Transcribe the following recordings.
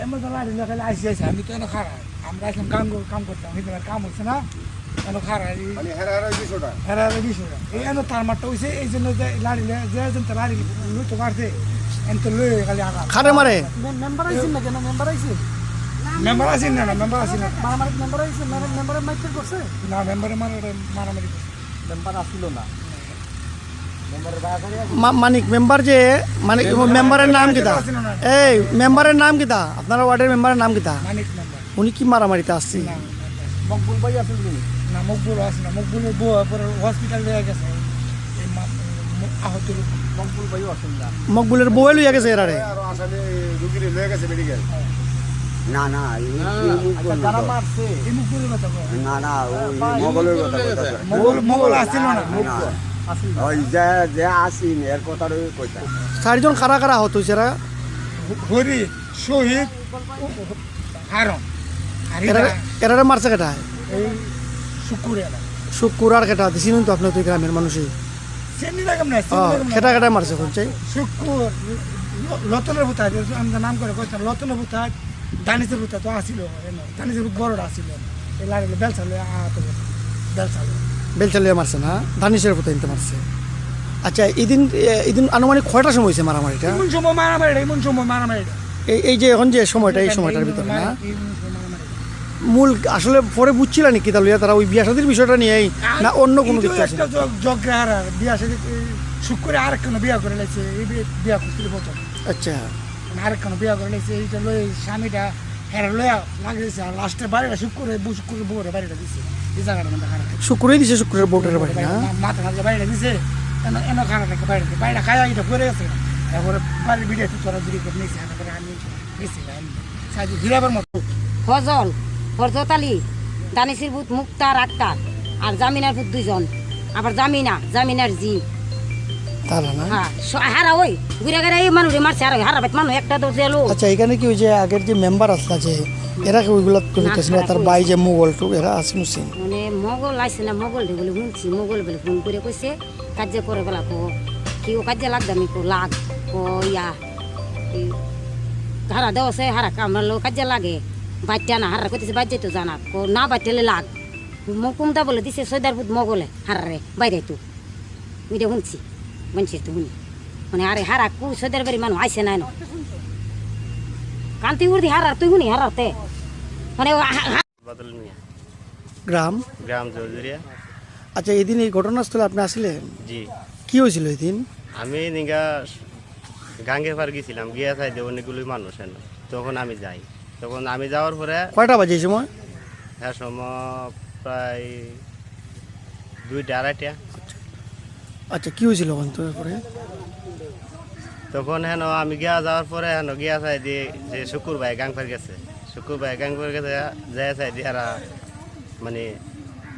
এমন তো লাড়ি লেখালে আইসি আইসি আমি তো এনে খারাপ আমরা এখন কাম কর- কাম করতাম কিন্তু কাম হচ্ছে না এনে মানে হেরা হেরা বিষয়টা হেরা হেরা বিষয় এই এনে তার মারটা হয়েছে এই জন্য যে লাড়ি যে একজন তো লাড়ি লুটো মারছে এন তো লয়ে খালি আগা খারে মারে। মেম্বার আইছেন না কেন মেম্বার আইছেন মেম্বার আছেন না মেম্বার আছেন না মারামারি মেম্বার আইছেন মেম্বারের মাইকেল করছে? না মেম্বারে মারা মারামারি করছে। মেম্বার আসিল না। মানিক মেম্বার যে মানে মেম্বারের নাম কিতা এই মেম্বারের নাম কিতা আপনার ওয়ার্ডের মেম্বারের নাম কিতা মানিক মেম্বার উনি কি মারামারিতে আসছে না মকবুল ভাই আসেন তিনি না মকবুল আছে না মকবুলের বউ পরে হসপিটাল নিয়ে গেছে এই মা- ম- আহত লোক মকবুল ভাইও আসেন না মকবুলের বউয়ে লইয়া গেছে এরারে আরও আসামি রুগীর লয়ে গেছে মেডিকেল না না এই- এই মুখ আচ্ছা বন্ধ যারা কর। মারছে এই মকবুলের কথা কয়। না না ওই মগলের কথা কইতাছে। মকবুল মকবুল আসছিল না না আসেন ওই যে যে আসিন এর কথাটাই কইতা। চারিজন খারা খারা আহত হয়েছে এরা হরি শহীদ হারম। এরারে মারছে কেটা? এই শুকুরে এরা শুকুর আর কেটা দিছিলেন তো আপনার তুই গ্রামের মানুষই। কেটা কেটা মারছে শুনছে শুকুর ল- লতনের ভূতা আমরা নাম করে কইতাম লতনের ভূতা দানিসের ভূতা তো আসিল। দানিসের বড়টা আসিল। এই লাগলে বেল চালে আহত করছে। বেল চালে বেলচালিয়া মারছে না ধানিসের পুতে নিতে মারছে। আচ্ছা এদিন এদিন আনুমানিক কয়টার সময় হয়েছে মারামারিটা? সময় মারামারি এমন সময় মারামারি এই এই যে এখন যে সময়টা এই সময়টার ভিতরে না? মূল আসলে পরে বুঝছিল নাকি তা লইয়া তারা ওই বিয়া শাদির বিষয়টা নিয়েই না অন্য কোনো দিক আছে? একটা জগ- জগরে আর আর বিয়া সাথে শুক্রে আর কেন বিয়া করে লাগছে এই বিয়া করছিল আচ্ছা। আর কেন বিয়া করে লাগছে এইটা লই স্বামীটা হেরা লইয়া লাগিয়েছে আর লাস্টে বাড়িটা শুক্রে শুক্রে বউরে বাড়িটা দিছে। এই জায়গাটা মধ্যে খারাপ শুক্রই দিছে শুক্রের বোটের বাড়ি না? মাথা দিছে এন এন খারাপ থাকে বাড়িটা বাড়িটা খায় এটা করে গেছে। তারপরে বাড়ির বিড়ে তোরা দূরি করে নিয়েছে তারপরে আমি গেছি সাহায্য ঘিরাবার মতো। ফজল ফরজত আলী দানিসির ভূত মুক্তার আক্তার আর জামিনার ভূত দুইজন। আবার জামিনা জামিনার জি। হ্যাঁ হারা ওই। ঘুরে এই মানুষ মারছে আর হারা মানুষ একটা তো জেলো আচ্ছা এখানে কি ওই যে আগের যে মেম্বার আসলা যে এরা ওইগুলো করিতেছিল তার বাই যে মোগল টুক এরা আসিন সিন মানে মগল আইসে না মগল দে বলে শুনছি মগল বলে ফোন করে কইছে কার্য করে বেলা কো কি ও কার্য লাগবে আমি কো লাগ কো ইয়া হারা দেওয়া সে হারা কামড়ালো কার্য লাগে। বাচ্চা না হারা কইতেছে বাচ্চা তো জানা কো না বাচ্চালে লাগ। মুকুমদা বলে দিছে সৈদার ভূত মগলে হারারে বাইরে তো ওইটা শুনছি বলছি তো শুনি। মানে আরে হারা কু সৈদার বাড়ি মানুষ আইসে না কান্তি উর্দি হারার তুই শুনি হারাতে মানে গ্রাম গ্রাম জর্জরিয়া আচ্ছা এদিন এই ঘটনাস্থলে আপনি আসলেন জি কি হয়েছিল এদিন আমি নিগা গাঙ্গে পার গেছিলাম গিয়া চাই দিয়ে অনেকগুলো মানুষ এন তখন আমি যাই তখন আমি যাওয়ার পরে কয়টা বাজে সময় হ্যাঁ সময় প্রায় দুইটা আড়াইটা আচ্ছা কি হয়েছিল ওখান থেকে পরে তখন হেন আমি গিয়া যাওয়ার পরে হেন গিয়া চাই দিয়ে যে শুকুর ভাই গাং পার গেছে। শুকুর ভাই গাং পার গেছে যায় চাই দিয়ে এরা মানে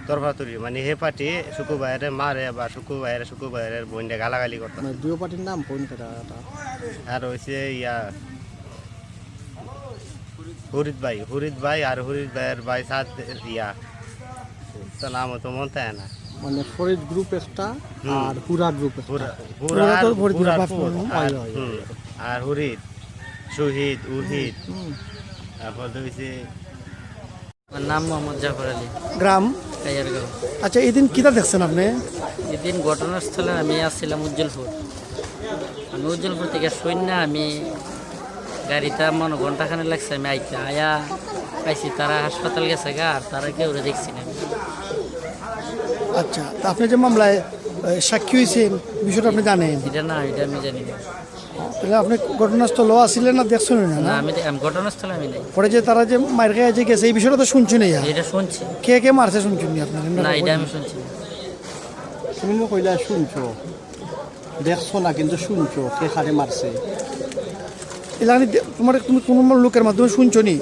তরফাতরি মানে হে পার্টি শুকুর ভাইয়ের মারে বা শুকুর ভাইয়ের শুকুর ভাইয়ের বোনটা গালাগালি করতো। মানে দুই পার্টির নাম কোন আর হয়েছে ইয়া হরিদ ভাই হরিদ ভাই আর হরিদ ভাইয়ের ভাই সাথ ইয়া তো নাম তো মন থাকে না। মানে ফরিদ গ্রুপ একটা আর হুরা গ্রুপ তো বাপ পুর, আর আর হরিদ। শহীদ উহিদ তারপর আমার নাম মোহাম্মদ জাফর আলী। গ্রাম? কাইয়ারগাঁও। আচ্ছা এদিন কিতা দেখছেন আপনি? এদিন ঘটনাস্থলে আমি আসছিলাম উজ্জ্বলপুর। আমি উজ্জ্বলপুর থেকে সৈন্য আমি গাড়িটা মনে ঘন্টাখানে লাগছে আমি আইতে আয়া পাইছি তারা হাসপাতাল গেছে গা আর তারা কেউ দেখছি না। আচ্ছা তা আপনি যে মামলায় সাক্ষী হয়েছেন বিষয়টা আপনি জানেন? এটা না এটা আমি জানি না। তাহলে আপনি ঘটনাস্থল আসছিলেন না দেখছেন না? আমি ঘটনাস্থলে আমি নাই। পরে যে তারা যে মার খেয়ে যে গেছে এই বিষয়টা তো শুনছেন না এটা শুনছি। কে কে মারছে শুনছেন নি আপনার? না এটা আমি শুনছি তুমি কইলা শুনছো। দেখছ না কিন্তু শুনছো কে খারে মারছে। এলাকানি তোমার তুমি কোনো লোকের মাধ্যমে শুনছো নি?